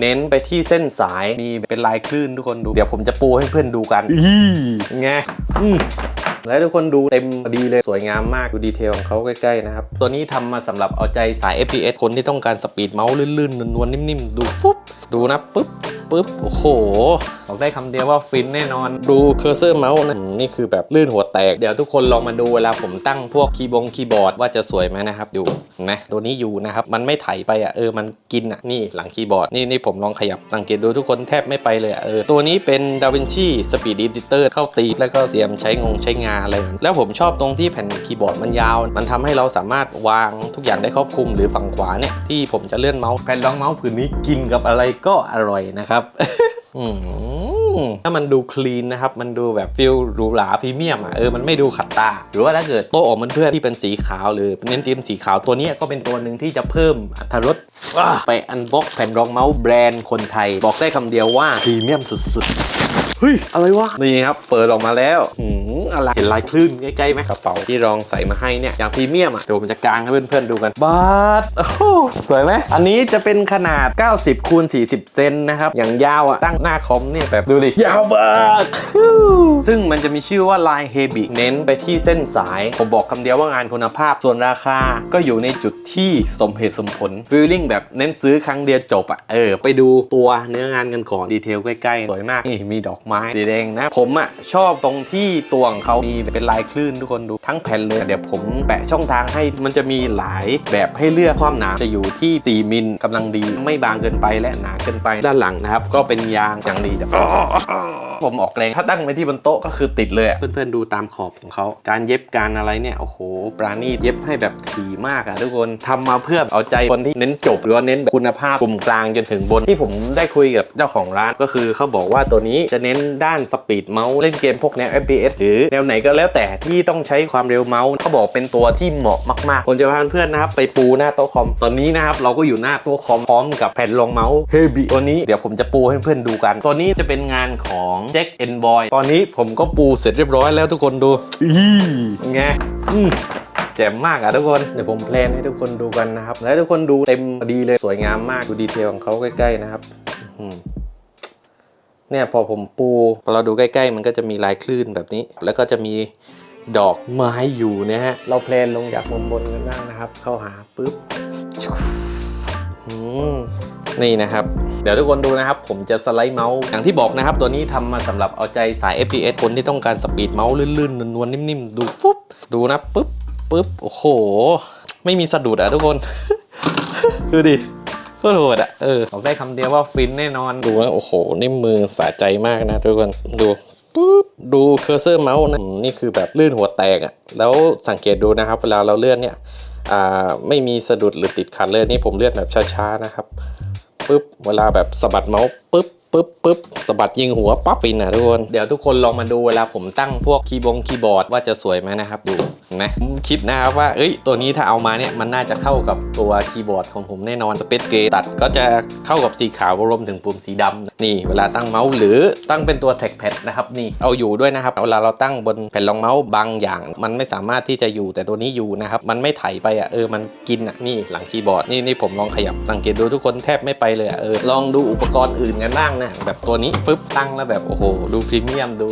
เน้นไปที่เส้นสายมีเป็นลายคลื่นทุกคนดู เดี๋ยวผมจะปูให้เพื่อนดูกันไงอืมแล้วทุกคนดูเต็มพอดีเลยสวยงามมาก ดูดีเทลของเขาใกล้ๆนะครับ ตัวนี้ทำมาสำหรับเอาใจสาย FPS คนที่ต้องการสปีดเมาส์ลื่นๆนวลๆนิ่มๆ ดูปุ๊บ ดูนะปุ๊บปุ๊บ โอ้โหบอกได้คำเดียวว่าฟินแน่นอน ดูเคอร์เซอร์เมาส์นะนี่คือแบบลื่นหัวแตก เดี๋ยวทุกคนลองมาดูเวลาผมตั้งพวกคีย์บงคีย์บอร์ดว่าจะสวยไหมนะครับ ดูนไหมตัวนี้อยู่นะครับ มันไม่ไถไปอะเออมันกินอะนี่หลังคีย์บอร์ดนี่นี่ผมลองขยับสังเกตดูทุกคนแทบไม่ไปเลยอะเออตัวนี้เป็น DaVinci Speed Editor เข้าตีแล้วก็เสียมใช้งงใช้งาอะไรแบบนั้แล้วผมชอบตรงที่แผ่นคีย์บอร์ดมันยาว มันทำให้เราสามารถวางทุกอย่างได้ครอบคลุมหรือฝั่งขวาเนี่ยที่ผมจะเลื่อนเมาส์แผ่นรองเมาส์ผืนนี้กินกับอะไรก็อร่อยนะครับครับถ้ามันดูคลีนนะครับ มันดูแบบฟิลหรูหราพรีเมียมอะเออมันไม่ดูขัดตา หรือว่าถ้าเกิดโต๊ะของเพื่อนที่เป็นสีขาวหรือเน้นธีมสีขาวตัวนี้ก็เป็นตัวหนึ่งที่จะเพิ่มอรรถรสไปอันบ็อกแผ่นรองเมาส์แบรนด์คนไทย บอกได้คำเดียวว่าพรีเมียมสุดๆ เฮ้ย อะไรวะ นี่ครับ เปิดออกมาแล้วหืมอะไร เห็นลายคลื่นใกล้ๆไหมกระเป๋าที่รองใส่มาให้เนี่ย อย่างพรีเมียมอะ เดี๋ยวผมจะกางให้เพื่อนๆดูกัน บาทโอ้โหสวยไหม อันนี้จะเป็นขนาด 90คูณ40 เซนนะครับ อย่างยาวอะ ตั้งหน้าคอมเนี่ยแบบดูดิ ยาวมากฮู้ซึ่งมันจะมีชื่อว่าลายเฮบิ เน้นไปที่เส้นสาย ผมบอกคำเดียวว่างานคุณภาพ ส่วนราคา ก็อยู่ในจุดที่สมเหตุสมผล ฟีลลิ่งแบบเน้นซื้อครั้งเดียวจบอะ เออ ไปดูตัวเนื้องานกันก่อน ดีเทลใกล้ๆ สวยมาก นี่มีดอกไม้สีแดงนะ ผมอะชอบตรงที่ตัวของเขามีเป็นลายคลื่นทุกคนดูทั้งแผ่นเลย เดี๋ยวผมแปะช่องทางให้มันจะมีหลายแบบให้เลือกความหนาจะอยู่ที่ 4 มิลกำลังดี ไม่บางเกินไปและหนาเกินไปด้านหลังนะครับ ก็เป็นยางอย่างดีแบบ ผมออกแรงถ้าตั้งไว้ที่บนโต๊ะก็คือติดเลยอะเพื่อนๆดูตามขอบของเขาการเย็บการอะไรเนี่ยโอ้โหปราณีตเย็บให้แบบถี่มากอะทุกคนทำมาเพื่อเอาใจคนที่เน้นจบหรือว่าเน้นคุณภาพกลุ่มกลางจนถึงบนที่ผมได้คุยกับเจ้าของร้านก็คือเขาบอกว่าตัวนี้จะเน้นด้านสปีดเมาส์เล่นเกมพวกแนว FPS หรือแนวไหนก็แล้วแต่ที่ต้องใช้ความเร็วเมาส์เขาบอกเป็นตัวที่เหมาะมากๆผมจะพาเพื่อนๆนะครับไปปูหน้าโต๊ะคอมตอนนี้นะครับเราก็อยู่หน้าโต๊ะคอมพร้อมกับแผ่นรองเมาส์เฮบิตัวนี้เดี๋ยวผมจะปูให้เพื่อนๆดูกัน ตัวนี้จะเป็นงานของ Jack and Boy ตอนนี้ผมก็ปูเสร็จเรียบร้อยแล้วทุกคนดูอีไงอืมแจ่มมากอะทุกคน เดี๋ยวผมแพลนให้ทุกคนดูกันนะครับ และทุกคนดูเต็มพอดีเลยสวยงามมากดูดีเทลของเขาใกล้ ๆ นะครับอื้อหือเนี่ยพอผมปูพอเราดูใกล้ ๆ มันก็จะมีลายคลื่นแบบนี้ แล้วก็จะมีดอกไม้อยู่นะฮะ เราแพลนลงจากบนบนๆกันบ้างนะครับ เข้าหาปุ๊บอืมนี่นะครับ เดี๋ยวทุกคนดูนะครับ ผมจะสไลด์เมาส์อย่างที่บอกนะครับ ตัวนี้ทำมาสำหรับเอาใจสาย FPS คนที่ต้องการสปีดเมาส์ลื่นๆนวลๆนิ่มๆ ดูปุ๊บดูนะปุ๊บปุ๊บโอ้โห ไม่มีสะดุดอะทุกคน ดูดิก็โหดอะเออบอกได้คำเดียวว่าฟินแน่นอนดูนะโอ้โหนิ่มมือสะใจมากนะทุกคนดูปุ๊บดูเคอร์เซอร์เมาส์นะนี่คือแบบลื่นหัวแตกอะแล้วสังเกตดูนะครับ เวลาเราเลื่อนเนี่ยอ่าไม่มีสะดุดหรือติดขัดเลยนี่ผมเลื่อนแบบช้าๆนะครับ ปุ๊บเวลาแบบสะบัดเมาส์ปุ๊บ ปุ๊บปุ๊บสะบัดยิงหัวปั๊บปินนะทุกคน เดี๋ยวทุกคนลองมาดูเวลาผมตั้งพวกคีย์บงคีย์บอร์ดว่าจะสวยไหมนะครับดูนไหมผมคิดนะครับว่าเอ้ยตัวนี้ถ้าเอามาเนี่ยมันน่าจะเข้ากับตัวคีย์บอร์ดของผมแน่นอนสเปซเกตัดก็จะเข้ากับสีขาวรวมถึงปุ่มสีดำนี่เวลาตั้งเมาส์หรือตั้งเป็นตัวแท็กแพดนะครับนี่เอาอยู่ด้วยนะครับเวลาเราตั้งบนแผ่นรองเมาส์บางอย่าง มันไม่สามารถที่จะอยู่แต่ตัวนี้อยู่นะครับมันไม่ไถไปอะเออมันกินอะนี่หลังคีย์บอร์ดนี่นี่ผมลองขยับสังเกตดูทุกคนแทบไม่ไปเลยอะเออลองดูอุปกรณ์อื่นกันบ้างนะแบบตัวนี้ปุ๊บตั้งแล้วแบบโอ้โห ดูพรีเมียมดู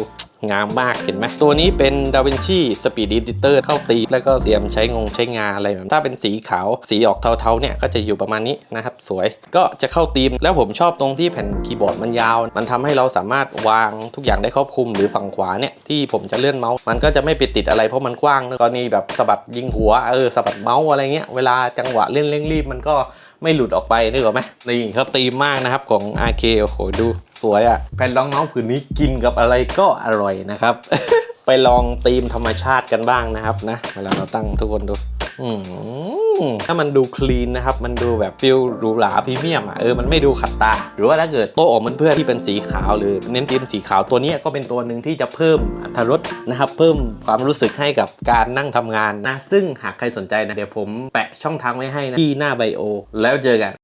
งามมากเห็นไหม ตัวนี้เป็น DaVinci Speed Editor เข้าตี แล้วก็เสียมใช้งงใช้งาอะไรแบบถ้าเป็นสีขาวสีออกเทาๆเนี่ย ก็จะอยู่ประมาณนี้นะครับ สวยก็จะเข้าธีม แล้วผมชอบตรงที่แผ่นคีย์บอร์ดมันยาว มันทำให้เราสามารถวางทุกอย่างได้ครอบคลุมหรือฝั่งขวาเนี่ย ที่ผมจะเลื่อนเมาส์ มันก็จะไม่ไปติดอะไรเพราะมันกว้างกรณีแบบสะบัดยิงหัวเออสะบัดเมาส์อะไรเงี้ยเวลาจังหวะเล่นเร่งรีบมันก็ ไม่หลุดออกไปนึกออกไหมนี่เขาตีมมากนะครับของ RK โอ้โหดูสวยอะ่ะแผ่นรองน้องผืนนี้กินกับอะไรก็อร่อยนะครับ ไปลองตีมธรรมชาติกันบ้างนะครับนะเวลาเราตั้งทุกคนดู ถ้ามันดูคลีนนะครับ มันดูแบบฟิลหรูหราพรีเมียมอะเออมันไม่ดูขัดตา หรือว่าถ้าเกิดโต๊ะของเพื่อนที่เป็นสีขาวหรือเน้นธีมสีขาวตัวนี้ก็เป็นตัวหนึ่งที่จะเพิ่มอรรถรสนะครับ เพิ่มความรู้สึกให้กับการนั่งทำงานนะซึ่งหากใครสนใจนะเดี๋ยวผมแปะช่องทางไว้ให้นะที่หน้าไบโอ แล้วเจอกัน